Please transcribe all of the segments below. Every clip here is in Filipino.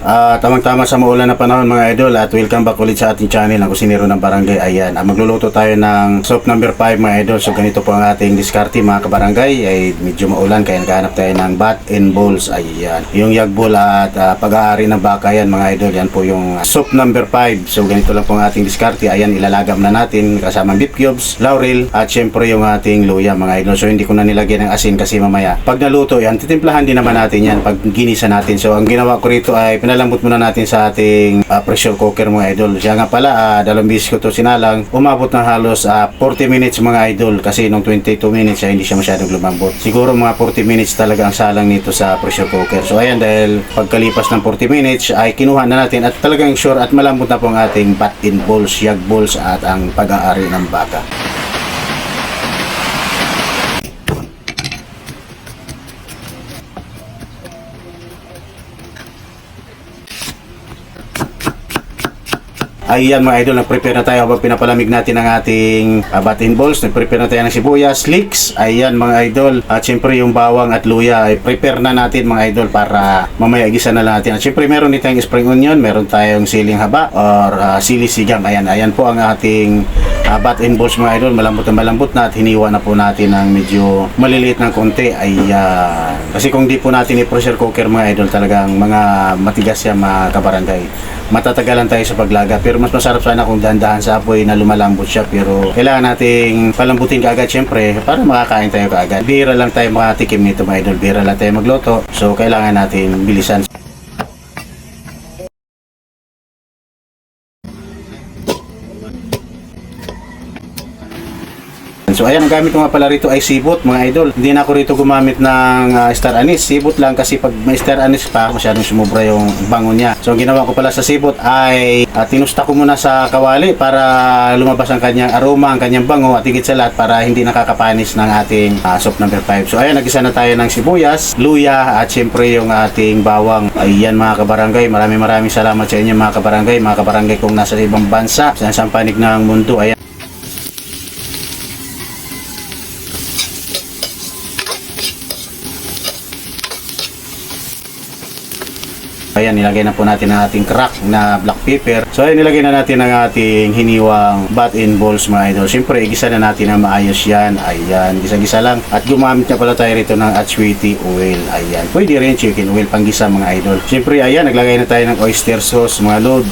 Ah, tamang-tama sa maulan na panahon mga idol at welcome back ulit sa ating channel ang kusinero ng barangay. Ayan, ah, magluluto tayo ng soap number 5 mga idol. So ganito po ang ating diskarte mga kabarangay. Ay medyo maulan kaya naghahanap tayo ng bat and balls. Ayan, yung yagbol at ah, pag-aari ng baka yan mga idol. Yan po yung ah, soap number 5. So ganito lang po ang ating diskarte. Ayan, ilalagam na natin kasama beef cubes, laurel at syempre yung ating luya mga idol. So hindi ko na nilagyan ng asin kasi mamaya pag naluto yan, titimplahan din naman natin yan pag ginisa natin. So ang ginawa ko rito ay pinalambot muna natin sa ating ah, pressure cooker mga idol. Siya nga pala, ah, dalawang bisis ko to sinalang, umabot ng halos ah, 40 minutes mga idol kasi nung 22 minutes ay hindi siya masyadong lumambot. Siguro mga 40 minutes talaga ang salang nito sa pressure cooker. So ayan dahil pagkalipas ng 40 minutes ay kinuha na natin at talagang sure at malambot na po ang ating bat in balls, yag balls at ang pag-aari ng baka. Ayan mga idol, nag-prepare na tayo habang pinapalamig natin ang ating uh, batin balls. Nag-prepare na tayo ng sibuyas, leeks. Ayan mga idol. At syempre yung bawang at luya ay prepare na natin mga idol para mamaya igisa na natin. At syempre meron din tayong spring onion, meron tayong siling haba or uh, sili sigang. Ayan, ayan po ang ating uh, bat and balls mga idol. Malambot na malambot na at hiniwa na po natin ng medyo maliliit ng konti. Ayan. Kasi kung di po natin i-pressure cooker mga idol, talagang mga matigas yan mga kabarangay matatagalan tayo sa paglaga. Pero mas masarap sana kung dahan-dahan sa apoy na lumalambot siya. Pero kailangan nating palambutin kaagad syempre para makakain tayo kaagad. Bira lang tayo makatikim nito mga idol. Bira lang tayo magluto. So kailangan natin bilisan. So ayan, ang gamit ko nga pala rito ay sibot mga idol. Hindi na ako rito gumamit ng ah, star anise. Sibot lang kasi pag may star anise pa, masyadong sumubra yung bango niya. So ginawa ko pala sa sibot ay ah, tinusta ko muna sa kawali para lumabas ang kanyang aroma, ang kanyang bango at higit sa lahat para hindi nakakapanis ng ating ah, soup number 5. So ayan, nagisa na tayo ng sibuyas, luya at syempre yung ating bawang. Ayan mga kabarangay, maraming maraming salamat sa inyo mga kabarangay. Mga kabarangay kung nasa ibang bansa, sa isang panig ng mundo. Ayan. Ayan, nilagay na po natin ang ating crack na black pepper. So, ayan, nilagay na natin ang ating hiniwang bat in balls mga idol. Siyempre, igisa na natin ang maayos yan. Ayan, gisa-gisa lang. At gumamit na pala tayo rito ng atsuiti oil. Ayan, pwede rin chicken oil panggisa mga idol. Siyempre, ayan, naglagay na tayo ng oyster sauce mga lord.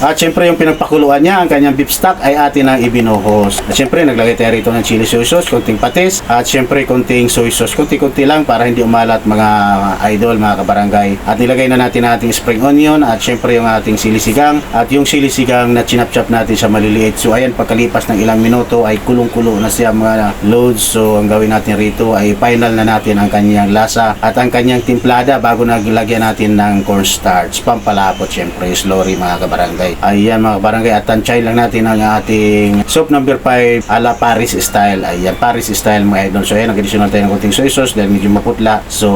At syempre yung pinagpakuluan niya, ang kanyang beef stock ay atin ang ibinuhos. At syempre naglagay tayo rito ng chili soy sauce, konting patis, at syempre konting soy sauce, konti-konti lang para hindi umalat mga idol, mga kabarangay. At nilagay na natin ating spring onion, at syempre yung ating sili sigang, at yung sili sigang na chinap-chap natin sa maliliit. So ayan, pagkalipas ng ilang minuto ay kulong-kulo na siya mga loads. So ang gawin natin rito ay final na natin ang kanyang lasa at ang kanyang timplada bago naglagyan natin ng cornstarch. Pampalapot syempre, slurry mga kabarangay. Ayan mga barangay at tansay lang natin ang ating soup number 5 ala Paris style. Ayan, Paris style mga idol. So ayan, nag-additional tayo ng konting soy sauce dahil medyo maputla. So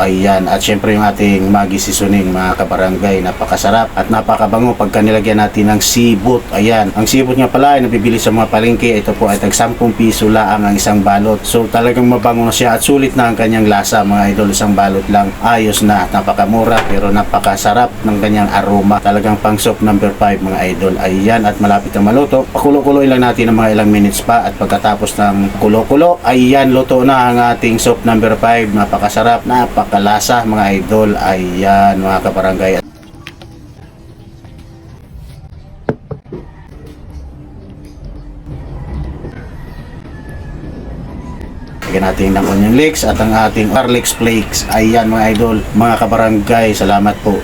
ayan, at syempre yung ating Maggi seasoning mga kabarangay. Napakasarap at napakabango pagka nilagyan natin ng sibot. Ayan, ang sibot nga pala ay nabibili sa mga palengke. Ito po ay tag 10 piso lang ang isang balot. So talagang mabango na siya at sulit na ang kanyang lasa mga idol. Isang balot lang. Ayos na. Napakamura pero napakasarap ng kanyang aroma. Talagang pang soup number 5 mga idol. Ayan at malapit na maluto. Pakulo-kuloy lang natin ng mga ilang minutes pa at pagkatapos ng kulo-kulo, ayan luto na ang ating soup number 5. Napakasarap, napakalasa mga idol. Ayan mga kabarangay. Lagyan natin ng onion leeks at ang ating garlic flakes. Ayan mga idol, mga kabarangay, salamat po.